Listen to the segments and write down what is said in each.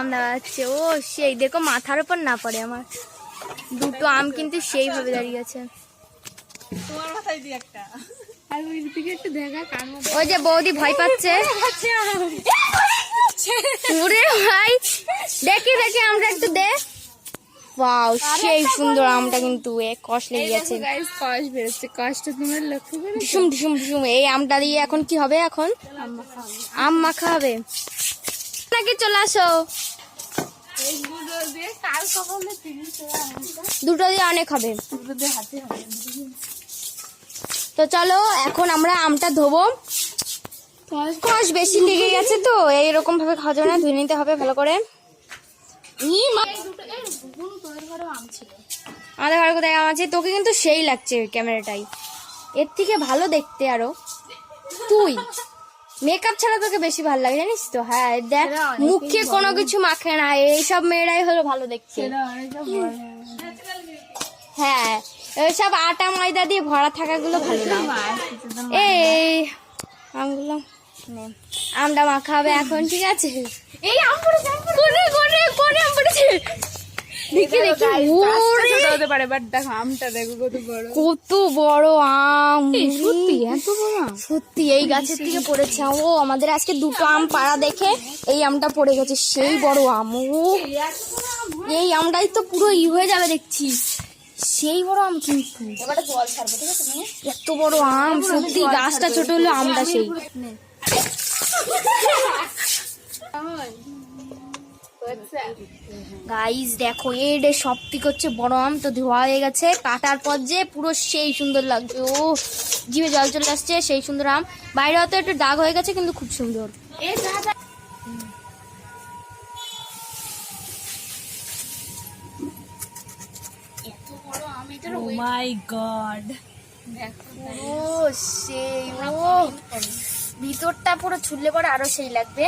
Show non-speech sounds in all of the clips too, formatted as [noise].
আম দেখা যাচ্ছে ও সেই দেখো মাথার উপর না পড়ে আমার। দুটো আম কিন্তু সেইভাবে দাঁড়িয়ে আছে। তোমার মাথায় দিয়ে একটা। ওই যে বৌদি ভয় পাচ্ছে। ওরে ভাই দেখি দেখি আমরা একটু দে। ওয়াও সেই সুন্দর আমটা কিন্তু এ কষ লেগে গেছে। কষ বেরোচ্ছে। কষ্ট তোমার লক্ষ্য করে? এই আমটা দিয়ে এখন কি হবে এখন? আম মাখা হবে। নাকি চলে আসো। দুটো দিয়ে অনেক হবে। তো চলো এখন আমরা আমটা ধোবো। কষ বেশি লেগে গেছে তো এইরকম ভাবে খাওয়া যাবে না ধুয়ে নিতে হবে ভালো করে। আমাদের ঘরে কোথায় আম আছে? তোকে কিন্তু সেই লাগছে ক্যামেরাটাই। এর থেকে ভালো দেখতে আরও। তুই। মেকআপ ছাড়া তোকে বেশি ভালো লাগে জানিস তো? হ্যাঁ দেখ মুখে কোনো কিছু মাখে না এইসব মেয়েরাই হলো ভালো দেখতে। বড় হ্যাঁ ওইসব আটা ময়দা দিয়ে ভরা থাকাগুলো ভালো না। এই আমগুলো। আমটা মাখা হবে এখন ঠিক আছে? এই আম পড়েছে আম কোনে কোনে কোনে আম পড়েছে? দেখি দেখি। ওরে! হতে পারে বাট দেখো আমটা দেখো কত বড়। কত বড় আম সত্যি এত বড় আম? সত্যি এই গাছের থেকে পড়েছে ও আমাদের আজকে দুটো আম পাড়া দেখে এই আমটা পড়ে গেছে সেই বড় আম। ও এই আমটাই তো পুরো ই হয়ে যাবে দেখছি। সেই বড় আম কিন্তু। এত বড় আম সত্যি গাছটা ছোট হলো আমটা সেই। [laughs] গাইস দেখো এটা সব থেকে হচ্ছে বড় আম তো ধোয়া হয়ে গেছে। কাটার পর যে পুরো সেই সুন্দর লাগছে। ও জিভে জল চলে আসছে সেই সুন্দর আম। বাইরে হয়তো একটু দাগ হয়ে গেছে কিন্তু খুব সুন্দর। মাই গড দেখো ও সেই ও। ভিতরটা পুরো ছুললে পরে আরও সেই লাগবে।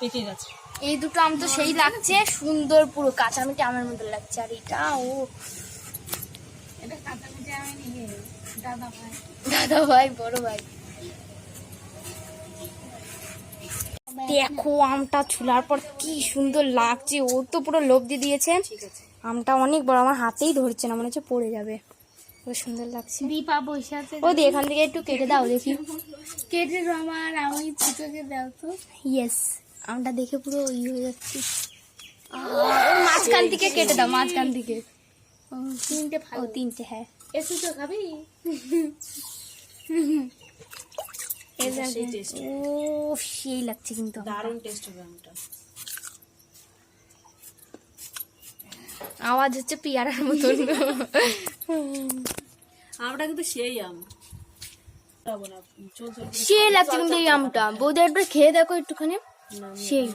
পেকে গেছে। এই দুটো আম তো সেই লাগছে সুন্দর পুরো কাঁচা মিঠে আমের মতো লাগছে আর এটা ও। নিয়ে দাদা ভাই। দাদা ভাই বড় ভাই। দেখো আমটা ছুলার পর কি সুন্দর লাগছে ও তো পুরো লোভ দিয়ে দিয়েছে আমটা অনেক বড় আমার হাতেই ধরছে না মনে হচ্ছে পড়ে যাবে। খুব সুন্দর লাগছে। দীপা বসে আছে ও দি এখান থেকে একটু কেটে দাও দেখি। কেটে দাও আমার আমি ছোটকে দাও তো। ইয়েস আমটা দেখে পুরো ই হয়ে যাচ্ছে। মাঝখান থেকে কেটে দাও মাঝখান থেকে ও, তিনটে ও তিনটে হ্যাঁ। এসে তো খাবি? ও সেই লাগছে কিন্তু আমটা। দারুণ টেস্ট হবে আমটা। আওয়াজ হচ্ছে পিয়ারার মতন। আমটা কিন্তু সেই আম। লাগছে কিন্তু এই আমটা। বৌদি একবার খেয়ে দেখো একটুখানি। সেই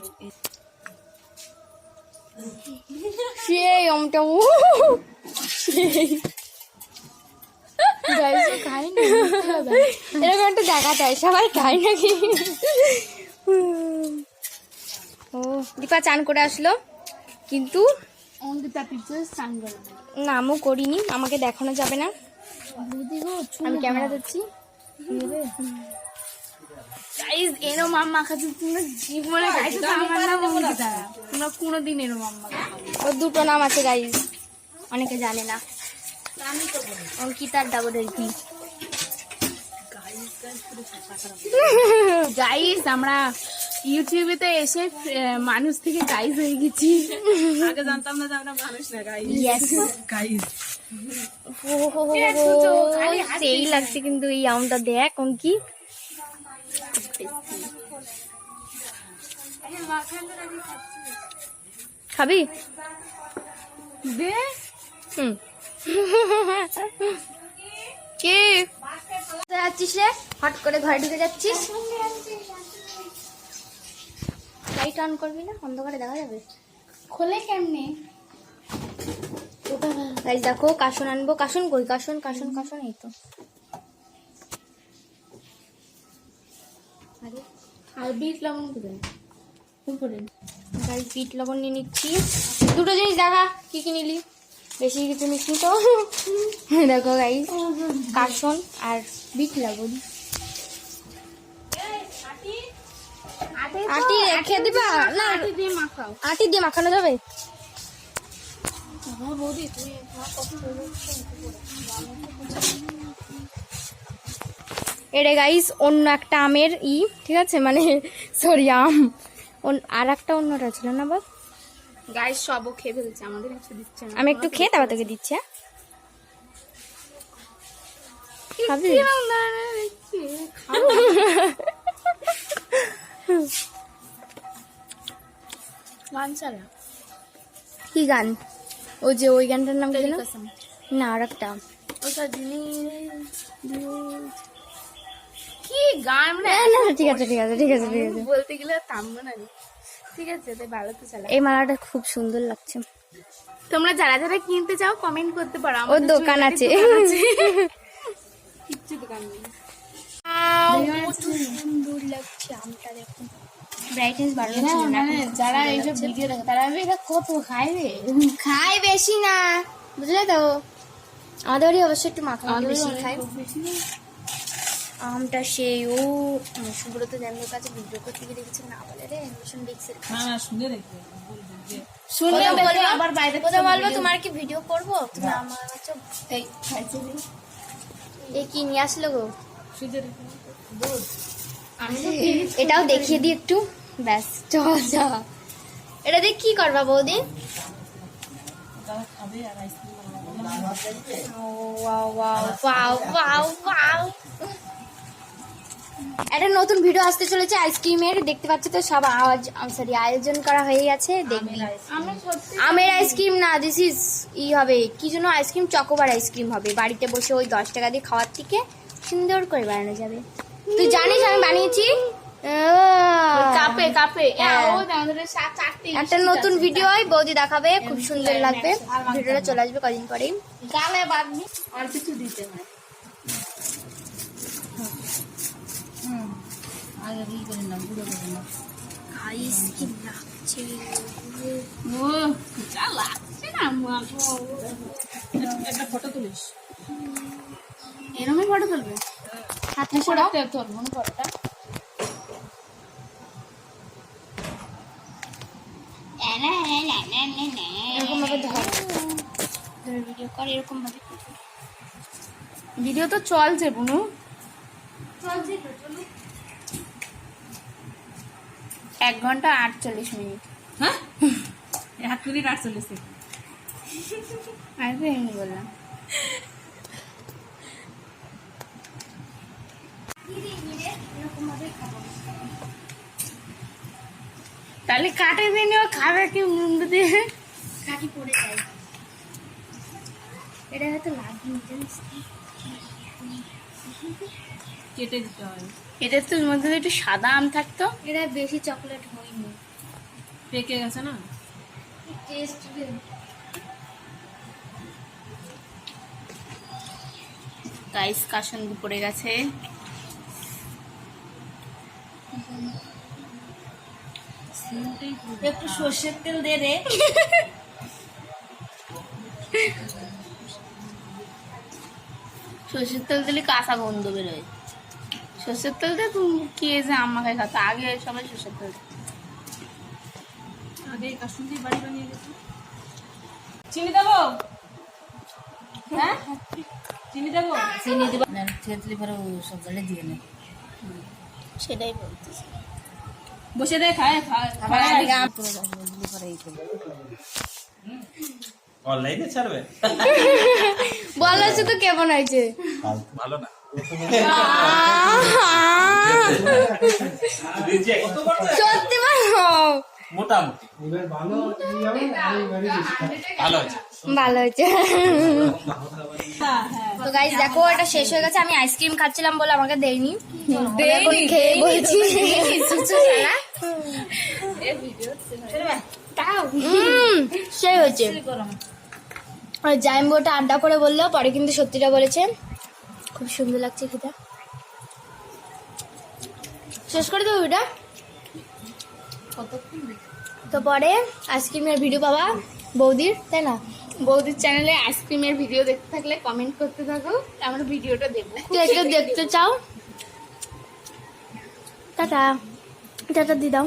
সেই আমটা ও এরকম একটা দেখা যায় সবাই খায় নাকি ও দীপা চান করে আসলো কিন্তু পিকচার নামও করিনি আমাকে দেখানো যাবে না। আমি ক্যামেরা দিচ্ছি গাইস এনো মাম্মা খাচ্ছি। তোমরা জীবনে খাইছো তো আমার নাম অঙ্কিতা তোমরা কোনোদিন এনো মাম্মা ওর দুটো নাম আছে গাইজ অনেকে জানে না। অঙ্কিতার ডাবল কি গাইস আমরা ইউটিউবেতে এসে মানুষ থেকে গাইজ হয়ে গেছি। আগে জানতাম না যে আমরা মানুষ না গাই ইয়েস গাইস সেই লাগছে কিন্তু এই আমটা দেখ অঙ্কি খাবি? দে। হুম। কি? যাচ্ছিস রে? হট করে ঘরে ঢুকে যাচ্ছিস? লাইট অন করবি না? অন্ধকারে দেখা যাবে। খোলে কেমনে? গাইজ দেখো কাসন আনব। কাশন কই? কাশন কাসন কাসন এই তো। আরে আর বিট লবণ করে উপরে। গাইজ বিট লবণ নিয়ে নিচ্ছি। দুটো জিনিস দেখা কি কি নিলি? বেশি কিছু নিচ্ছি তো। [laughs] দেখো গাইজ কাশন আর বিট লবণ। আটি? রেখে দিবা? না আটি দিয়ে মাখাও। আটি দিয়ে মাখানো যাবে? আমার বৌদি কত এটা গাইস অন্য একটা আমের ই ঠিক আছে? মানে সরি আম। আর একটা অন্যটা ছিল না বল গাইস সবও খেয়ে ফেলছে আমাদের কিছু দিচ্ছে না। আমি একটু খেয়ে তারপর তোকে দিচ্ছি হ্যাঁ? গান চালা [laughs] কি গান? ওই যে ওই গানটার নাম কি না আর একটা ওটা গান না, না, না, ঠিক আছে ঠিক আছে ঠিক আছে ঠিক আছে। বলতে গেলে থামবো না ঠিক আছে তাই ভালো তো চালা এই মালাটা খুব সুন্দর লাগছে। তোমরা যারা যারা কিনতে চাও কমেন্ট করতে পারো। ওর আমাদের দোকান আছে। jewelry দোকান আছে। কিচ্ছু দোকান নেই। সুন্দর লাগছে আমটা দেখুন ব্রাইটনেস বাড়ানো মানে যারা এইসব ভিডিও দেখে তারা আমি এটা কত খাইবে? খাই বেশি না বুঝলে তো? আমাদের অবশ্যই একটু বেশি খাই আমটা সেই ও সুব্রত জ্যামের কাছে ভিডিও করতে গিয়ে দেখেছি না বলে রে ভীষণ দেখছে না না শুনে দেখবে শুনে বলবো- আবার বাইরে কোথাও বলব তোমার কি ভিডিও করব? তুমি আমার কাছে এই খাইছে। এ কি নিয়ে আসলো গো? দেখবে। এটাও দেখিয়ে দিই একটু। ব্যাস চল যা। এটা দিয়ে কি করবা বৌদি? Wow wow wow wow wow. একটা নতুন ভিডিও আসতে চলেছে আইসক্রিমের দেখতে পাচ্ছ তো সব আওয়াজ সরি আয়োজন করা হয়ে গেছে দেখবি। আমের আইসক্রিম না দিস ইজ ই হবে কি জন্য আইসক্রিম চকোবার আইসক্রিম হবে। বাড়িতে বসে ওই দশ টাকা দিয়ে খাওয়ার থেকে সুন্দর করে বানানো যাবে। তুই জানিস আমি বানিয়েছি? কাপে কাপে। হ্যাঁ। একটা নতুন ভিডিও বৌদি দেখাবে খুব সুন্দর লাগবে। ভিডিওটা চলে আসবে কদিন পরেই। গালে বাঁধবি। আর কিছু দিতে হয়। আগে ই করে না গুঁড়ো করে না আইসক্রিম লাগছে ও যা লাগছে না একটা ফটো তুলিস এরমই ফটো তুলবে হাতে তুলবো না ফটোটা এরকম ভাবে ধর ভিডিও কর এরকম ভাবে ভিডিও তো চলছে বুনু এক ঘণ্টা আটচল্লিশ মিনিট। হ্যাঁ? এক মিনিট আটচল্লিশ সেকেন্ড। আমি তো এমনি বললাম। তাহলে কাটে দিন ও খাবে কি মুন্ডু দিয়ে? কাটি পড়ে যায়। এটা হয়তো লাগবে জানিস কেটে দিতে হয়। এটার তো মধ্যে একটু সাদা আম থাকতো। এটা বেশি চকলেট হয়নি। পেকে গেছে না? টেস্ট গাইস কাসন্দি পড়ে গেছে। একটু সর্ষের তেল দে রে। [laughs] সর্ষের তেল দিলে কাঁচা গন্ধ বেরোয়? সর্ষের তেল দিয়ে তুমি কি যে আমাকে খাতো আগে সবাই সর্ষের তেল আগে বাড়ি বানিয়ে গেছে চিনি দেবো? হ্যাঁ? চিনি দেবো? চিনি দিব। পরে সকালে দিয়ে নেই সেটাই বলতেছি। বসে খায় অনলাইনে ছাড়বে? [laughs] বলো শুধু কেমন হয়েছে ভালো না। সত্যি বলো। মোটামুটি। ভালো আছে? ভালো হয়েছে তো গাইস দেখো এটা শেষ হয়ে গেছে। আমি আইসক্রিম খাচ্ছিলাম বলে আমাকে দেয়নি। খেয়ে বলছি হুম, সেই হয়েছে। আর জাইম্বোটা আড্ডা করে বলল পরে কিন্তু সত্যিটা বলেছে। খুব সুন্দর লাগছে খেতে। শেষ করে দেবো এটা তো পরে আইসক্রিমের ভিডিও পাবা বৌদির তাই না? বৌদির চ্যানেলে আইসক্রিমের ভিডিও দেখতে থাকলে কমেন্ট করতে থাকো আমরা ভিডিওটা দেবো কে কে দেখতে চাও? টাটা। টাটা একটা দিয়ে দাও